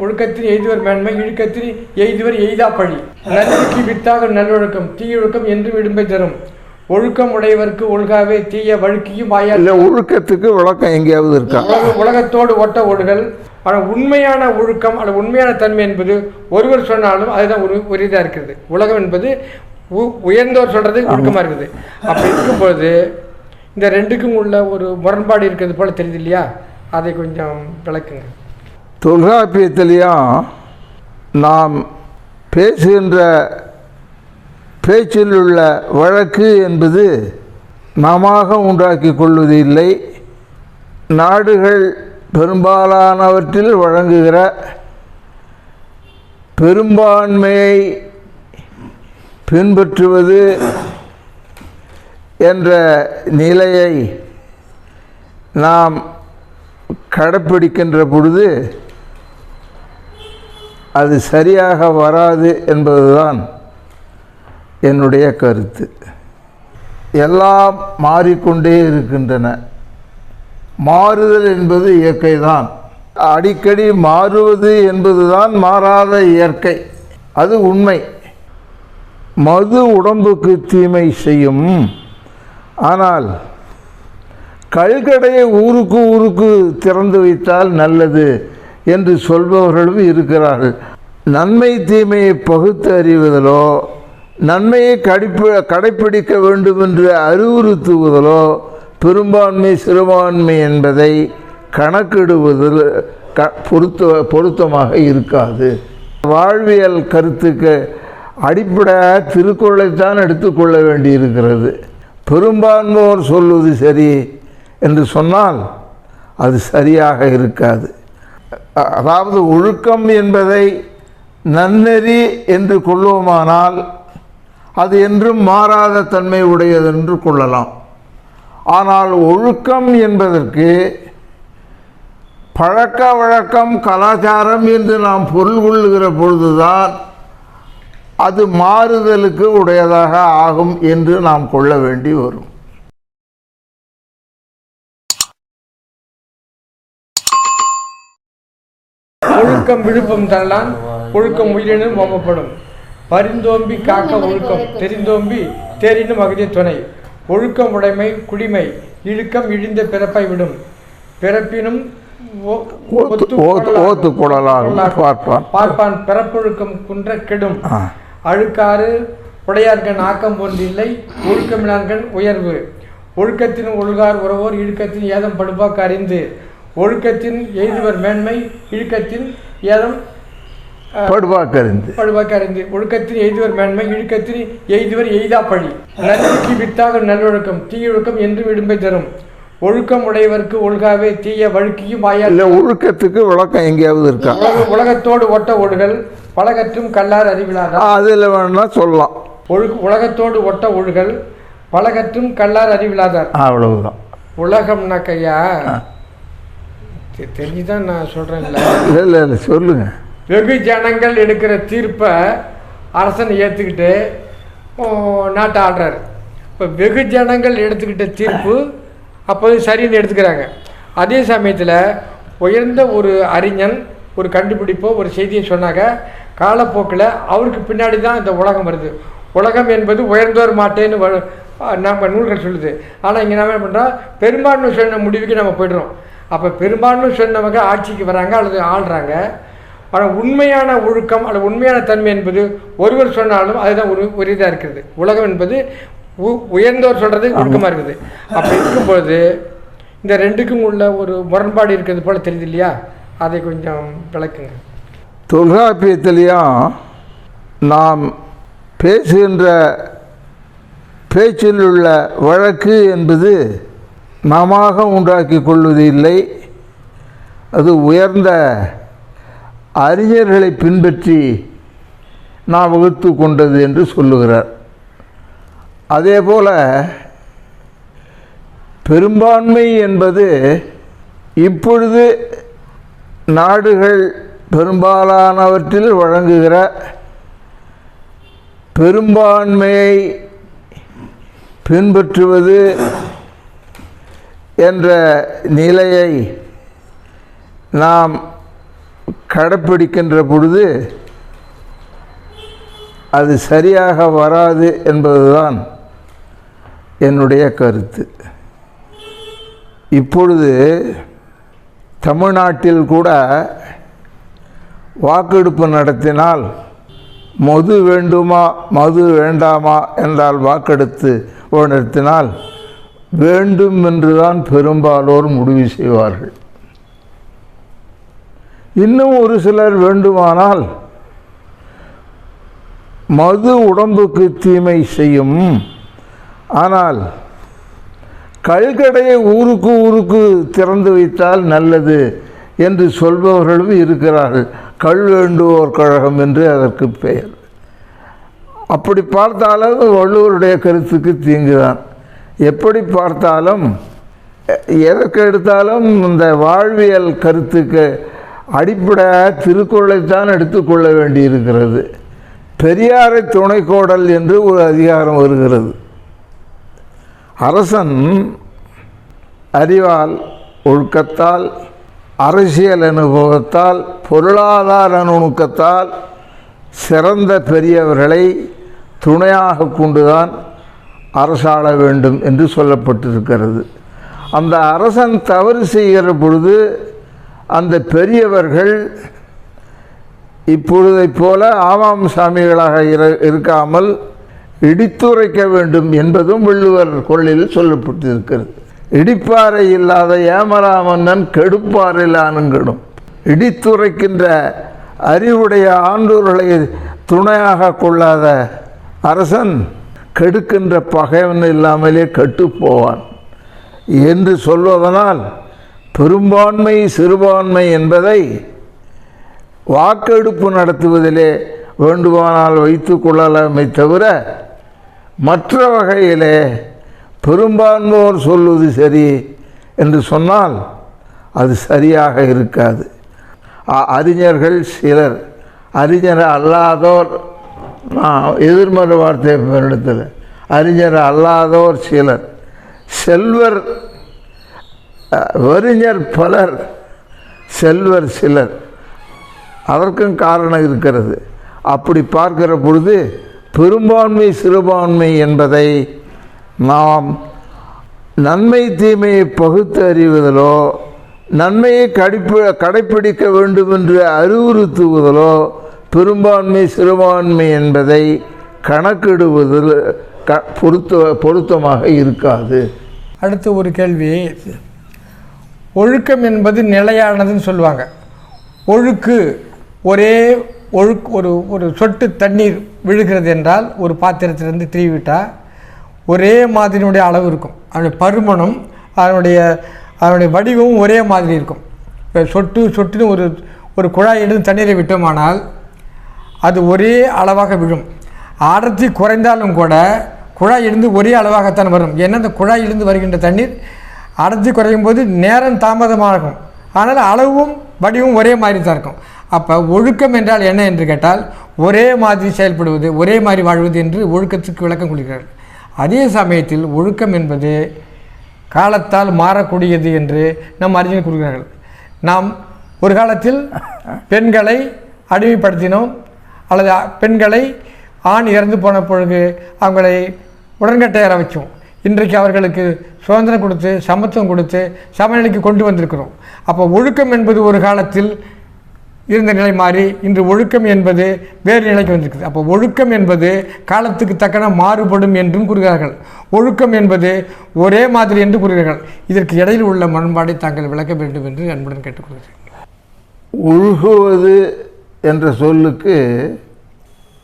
ஒழுக்கத்தின் எய்துவர் மேன்மை இழுக்கத்தின் எய்துவர் எய்தா பழி. நன்மைக்கு வித்தாக நல்லொழுக்கம் தீயொழுக்கம் என்றும் இடும்பை தரும். ஒழுக்கம் உடையவர்க்கு ஒழுகாவே தீய வழுக்கியும் வாயால் இல்லை ஒழுக்கத்துக்கு விளக்கம் எங்கேயாவது இருக்கா? உலக உலகத்தோடு ஒட்ட ஓடுகள் ஆனால் உண்மையான ஒழுக்கம் அல்லது உண்மையான தன்மை என்பது ஒருவர் சொன்னாலும் அதுதான் ஒரு ஒரு இதாக இருக்கிறது. உலகம் என்பது உ- உயர்ந்தவர் சொல்றது ஒழுக்கமாக இருக்குது. அப்படி இருக்கும்போது இந்த ரெண்டுக்கும் உள்ள ஒரு முரண்பாடு இருக்கிறது போல தெரியுது இல்லையா? அதை கொஞ்சம் விளக்குங்க. தொல்காப்பியத்திலையும் நாம் பேசுகின்ற பேச்சில் உள்ள வழக்கு என்பது நாமாக உண்டாக்கி கொள்வது இல்லை. நாடுகள் பெரும்பாலானவற்றில் வழங்குகிற பெரும்பான்மையை பின்பற்றுவது என்ற நிலையை நாம் கடைப்பிடிக்கின்ற பொழுது அது சரியாக வராது என்பதுதான் என்னுடைய கருத்து. எல்லாம் மாறிக்கொண்டே இருக்கின்றன. மாறுதல் என்பது இயற்கை தான் அடிக்கடி மாறுவது என்பதுதான் மாறாத இயற்கை. அது உண்மை. மது உடம்புக்கு தீமை செய்யும். ஆனால் கல்கடையை ஊருக்கு ஊருக்கு திறந்து வைத்தால் நல்லது. என்று சொல்பவர்களும் இருக்கிறார்கள். நன்மை தீமையை பகுத்து அறிவதிலோ நன்மையை கடிப்ப கடைப்பிடிக்க வேண்டும் என்று அறிவுறுத்துவதிலோ பெரும்பான்மை சிறுபான்மை என்பதை கணக்கிடுவதில் க பொருத்த பொருத்தமாக இருக்காது. வாழ்வியல் கருத்துக்கு அடிப்படையாக திருக்குறளைத்தான் எடுத்துக்கொள்ள வேண்டியிருக்கிறது. பெரும்பான்மையோர் சொல்வது சரி என்று சொன்னால் அது சரியாக இருக்காது. அதாவது ஒழுக்கம் என்பதை நன்னெறி என்று கொள்வோமானால் அது என்றும் மாறாத தன்மை உடையது என்று கொள்ளலாம். ஆனால் ஒழுக்கம் என்பதற்கு பழக்க வழக்கம் கலாச்சாரம் என்று நாம் பொருள் கொள்ளுகிற பொழுதுதான் அது மாறுதலுக்கு உடையதாக ஆகும் என்று நாம் கொள்ள வேண்டி வரும். ஒழுக்கம் விழுப்பம் தரலான் ஒழுக்கம் உயிரினும் ஓமப்படும். பரிந்தோம்பி காக்க ஒழுக்கம் தெரிந்தோம்பி தேரினும் அகதிய துணை. ஒழுக்கம் உடைமை குடிமை இழுக்கம் இழிந்த பிறப்பை விடும். பிறப்பினும். பார்ப்பான். பார்ப்பான் பிறப்பொழுக்கம் குன்ற கெடும். அழுக்காறு உடையார்கண் ஆக்கம் போன்றில்லை ஒழுக்கமினார்கண் உயர்வு. ஒழுக்கத்தின் ஒழுகார் உறவோர் இழுக்கத்தின் ஏதம் படுபாக்கு அறிந்து. ஒழுக்கத்தின் எய்துவர் மேன்மை இழுக்கத்தின் ஏதம் படுபாக்கு அறிந்து ஒழுக்கத்தின் எய்துவர் மேன்மை இழுக்கத்தின் எய்துவர் எய்தா பழி. நன்மைக்கு வித்தாக நல்லொழுக்கம் தீயொழுக்கம் என்றும் இடும்பை தரும். ஒழுக்கம் உடையவர்க்கு ஒழுகாவே தீய வழுக்கியும் வாயால் இல்லை ஒழுக்கத்துக்கு விளக்கம் எங்கேயாவது இருக்கா? உலக உலகத்தோடு ஒட்ட ஓடுகள் பலகற்றும் கல்லார் அறிவிலாதா அதில் வேணா சொல்லலாம். ஒழுகு உலகத்தோடு ஒட்ட ஒழுகல் பலகற்றும் கல்லார் அறிவிலாதார். அவ்வளவுதான். உலகம்னாக்கையா தெரிஞ்சுதான் நான் சொல்றேன்ல. இல்லை இல்லை இல்லை சொல்லுங்கள் வெகு ஜனங்கள் எடுக்கிற தீர்ப்பை அரசன் ஏற்றுக்கிட்டு நாட்டை ஆடுறாரு இப்போ வெகு ஜனங்கள் எடுத்துக்கிட்ட தீர்ப்பு அப்போது சரின்னு எடுத்துக்கிறாங்க. அதே சமயத்தில் உயர்ந்த ஒரு அறிஞன் ஒரு கண்டுபிடிப்போ ஒரு செய்தியை சொன்னாங்க காலப்போக்கில் அவருக்கு பின்னாடி தான் இந்த உலகம் வருது. உலகம் என்பது உயர்ந்தோர் மாட்டேன்னு நம்ம நூல்கள் சொல்லுது. ஆனால் இங்கே நம்ம என்ன பண்ணுறோம் பெரும்பான்மை சொன்ன முடிவுக்கு நம்ம போய்டுறோம். அப்போ பெரும்பான்மை சொன்னவங்க ஆட்சிக்கு வராங்க அல்லது ஆள்றாங்க. ஆனால் உண்மையான ஒழுக்கம் அல்லது உண்மையான தன்மை என்பது ஒருவர் சொன்னாலும் அதுதான் ஒரு ஒரு இதாக இருக்கிறது. உலகம் என்பது உ- உயர்ந்தவர் சொல்கிறது ஒழுக்கமாக இருக்குது. அப்படி இருக்கும்போது இந்த ரெண்டுக்கும் உள்ள ஒரு முரண்பாடு இருக்கிறது போல தெரியுது இல்லையா? அதை கொஞ்சம் விளக்குங்க. தொல்காப்பியத்திலையும் நாம் பேசுகின்ற பேச்சில் உள்ள வழக்கு என்பது நாமாக உண்டாக்கி கொள்வது இல்லை அது உயர்ந்த அறிஞர்களை பின்பற்றி நாம் வகுத்து கொண்டது என்று சொல்லுகிறார். அதே போல பெரும்பான்மை என்பது இப்பொழுது நாடுகள் பெரும்பாலானவற்றில் வழங்குகிற பெரும்பான்மையை பின்பற்றுவது என்ற நிலையை நாம் கடைப்பிடிக்கின்ற பொழுது அது சரியாக வராது என்பதுதான் என்னுடைய கருத்து. இப்பொழுது தமிழ்நாட்டில் கூட வாக்கெடுப்பு நடத்தினால் மது வேண்டுமா மது வேண்டாமா என்றால் வாக்கெடுத்து நடத்தினால் வேண்டும் என்றுதான் பெரும்பாலோர் முடிவு செய்வார்கள். இன்னும் ஒரு சிலர் வேண்டுமானால் மது உடம்புக்கு தீமை செய்யும். ஆனால் கல்கடையை ஊருக்கு ஊருக்கு திறந்து வைத்தால் நல்லது என்று சொல்பவர்களும் இருக்கிறார்கள். கல் வேண்டுவோர் கழகம் என்று அதற்கு பெயர். அப்படி பார்த்தாலும் வள்ளுவருடைய கருத்துக்கு தீங்குதான். எப்படி பார்த்தாலும் எதற்கு எடுத்தாலும் இந்த வாழ்வியல் கருத்துக்கு அடிப்படையாக திருக்குறளைத்தான் எடுத்துக்கொள்ள வேண்டியிருக்கிறது. பெரியாரை துணைக்கோடல் என்று ஒரு அதிகாரம் வருகிறது. அரசன் அறிவால் ஒழுக்கத்தால் அரசியல் அனுபவத்தால் பொருளாதார நுணுக்கத்தால் சிறந்த பெரியவர்களை துணையாக கொண்டுதான் அரசாள வேண்டும் என்று சொல்லப்பட்டிருக்கிறது. அந்த அரசன் தவறு செய்கிற பொழுது அந்த பெரியவர்கள் இப்பொழுதைப் போல ஆமாம் சாமிகளாக இருக்காமல் இடித்துரைக்க வேண்டும் என்பதும் வள்ளுவர் கொள்ளில் சொல்லப்பட்டிருக்கிறது. இடிப்பாறை இல்லாத ஏமராமன்னன் கெடுப்பாறையில் இடித்துரைக்கின்ற அறிவுடைய ஆண்டோர்களை துணையாக கொள்ளாத அரசன் கெடுக்கின்ற பகைவன் இல்லாமலே கெட்டுப்போவான். என்று சொல்வதனால் பெரும்பான்மை சிறுபான்மை என்பதை வாக்கெடுப்பு நடத்துவதிலே வேண்டுமானால் வைத்து கொள்ளலாமே தவிர மற்ற வகையிலே பெரும்பான்மையோர் சொல்வது சரி என்று சொன்னால் அது சரியாக இருக்காது. அறிஞர்கள் சிலர் அறிஞர் அல்லாதோர் எதிர்மறை வார்த்தை இடத்துல அறிஞர் அல்லாதோர் சிலர். செல்வர் வறிஞர் பலர் செல்வர் சிலர். அதற்கும் காரணம் இருக்கிறது. அப்படி பார்க்கிற பொழுது பெரும்பான்மை சிறுபான்மை என்பதை நாம் நன்மை தீமையை பகுத்து அறிவதிலோ நன்மையை கடிப்ப கடைப்பிடிக்க வேண்டும் என்று அறிவுறுத்துவதிலோ பெரும்பான்மை சிறுபான்மை என்பதை கணக்கிடுவதில் க பொருத்த பொருத்தமாக இருக்காது. அடுத்து ஒரு கேள்வி. ஒழுக்கம் என்பது நிலையானதுன்னு சொல்லுவாங்க. ஒழுக்கு ஒரே ஒழுக்கு ஒரு ஒரு சொட்டு தண்ணீர் விழுகிறது என்றால் ஒரு பாத்திரத்திலிருந்து திருவிட்டால் ஒரே மாதிரியினுடைய அளவு இருக்கும். அதனுடைய பருமனும் அதனுடைய அதனுடைய வடிவமும் ஒரே மாதிரி இருக்கும். இப்போ சொட்டு சொட்டுன்னு ஒரு ஒரு குழாய் எடுத்து தண்ணீரை விட்டோமானால் அது ஒரே அளவாக விழும். அடர்த்தி குறைந்தாலும் கூட குழாய் இருந்து ஒரே அளவாகத்தான் வரும். ஏன்னா அந்த குழாயிலிருந்து வருகின்ற தண்ணீர் அடர்த்தி குறையும் போது நேரம் தாமதமாகும். ஆனால் அளவும் வடிவும் ஒரே மாதிரி தான் இருக்கும். அப்போ ஒழுக்கம் என்றால் என்ன என்று கேட்டால் ஒரே மாதிரி செயல்படுவது ஒரே மாதிரி வாழ்வது என்று ஒழுக்கத்துக்கு விளக்கம் கொடுக்கிறார்கள். அதே சமயத்தில் ஒழுக்கம் என்பது காலத்தால் மாறக்கூடியது என்று நம் அறிஞர் கூறுகிறார்கள். நாம் ஒரு காலத்தில் பெண்களை அடிமைப்படுத்தினோம் அல்லது பெண்களை ஆண் இறந்து போன பொழுது அவங்களை உடன்கட்டையற வச்சோம் இன்றைக்கு அவர்களுக்கு சுதந்திரம் கொடுத்து சமத்துவம் கொடுத்து சமநிலைக்கு கொண்டு வந்திருக்கிறோம். அப்போ ஒழுக்கம் என்பது ஒரு காலத்தில் இருந்த நிலை மாறி இன்று ஒழுக்கம் என்பது வேறு நிலைக்கு வந்திருக்குது. அப்போ ஒழுக்கம் என்பது காலத்துக்கு தக்கன மாறுபடும் என்றும் கூறுகிறார்கள். ஒழுக்கம் என்பது ஒரே மாதிரி என்று கூறுகிறார்கள். இதற்கு இடையில் உள்ள முரண்பாடை தாங்கள் விளக்க வேண்டும் என்று அன்புடன் கேட்டுக்கொள்கிறேன். ஒழுகுவது என்ற சொல்லுக்கு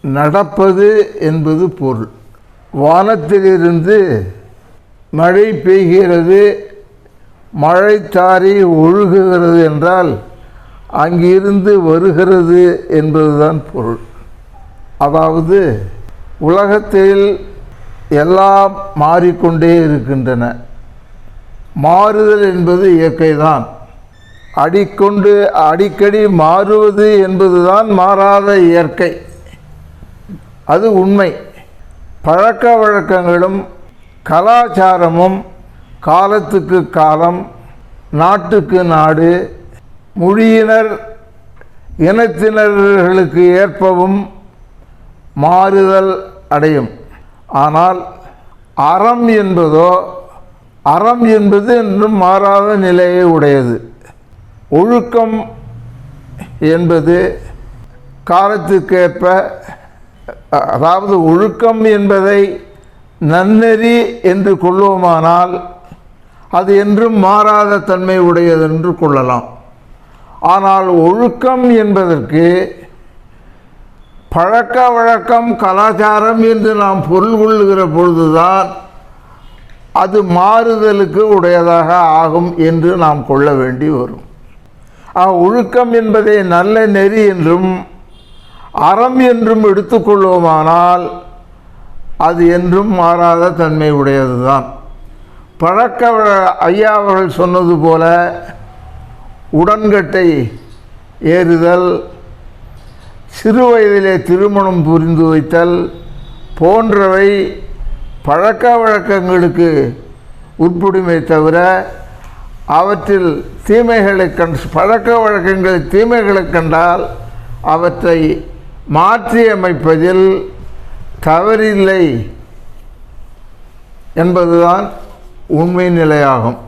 நடப்பது என்பது பொருள். வானத்திலிருந்து மழை பெய்கிறது மழை ஒழுகுகிறது என்றால் அங்கிருந்து வருகிறது என்பதுதான் பொருள். அதாவது உலகத்தில் எல்லாம் மாறிக்கொண்டே இருக்கின்றன. மாறுதல் என்பது இயற்கைதான். அடிக்கொண்டு அடிக்கடி மாறுவது என்பதுதான் மாறாத இயற்கை. அது உண்மை. பழக்க வழக்கங்களும் கலாச்சாரமும் காலத்துக்கு காலம் நாட்டுக்கு நாடு மொழியினர் இனத்தினர்களுக்கு ஏற்பவும் மாறுதல் அடையும். ஆனால் அறம் என்பதோ அறம் என்பது என்றும் மாறாத நிலையை உடையது. ஒழுக்கம் என்பது காலத்துக்கேற்ப அதாவது ஒழுக்கம் என்பதை நன்னெறி என்று கொள்வோமானால் அது என்றும் மாறாத தன்மை உடையது என்று கொள்ளலாம். ஆனால் ஒழுக்கம் என்பதற்கு பழக்க வழக்கம் கலாச்சாரம் என்று நாம் பொருள் கொள்ளுகிற பொழுதுதான் அது மாறுதலுக்கு உடையதாக ஆகும் என்று நாம் கொள்ள வேண்டி வரும். ஒழுக்கம் என்பதை நல்ல நெறி என்றும் அறம் என்றும் எடுத்துக்கொள்வோமானால் அது என்றும் மாறாத தன்மை உடையதுதான். பழக்க ஐயா அவர்கள் சொன்னது போல உடன்கட்டை ஏறுதல் சிறு வயதிலே திருமணம் புரிந்து வைத்தல் போன்றவை பழக்க வழக்கங்களுக்கு உட்புடுமே தவிர அவற்றில் தீமைகளை கண் பழக்க வழக்கங்களில் தீமைகளை கண்டால் அவற்றை மாற்றியமைப்பதில் தவறில்லை என்பதுதான் உண்மை நிலையாகும்.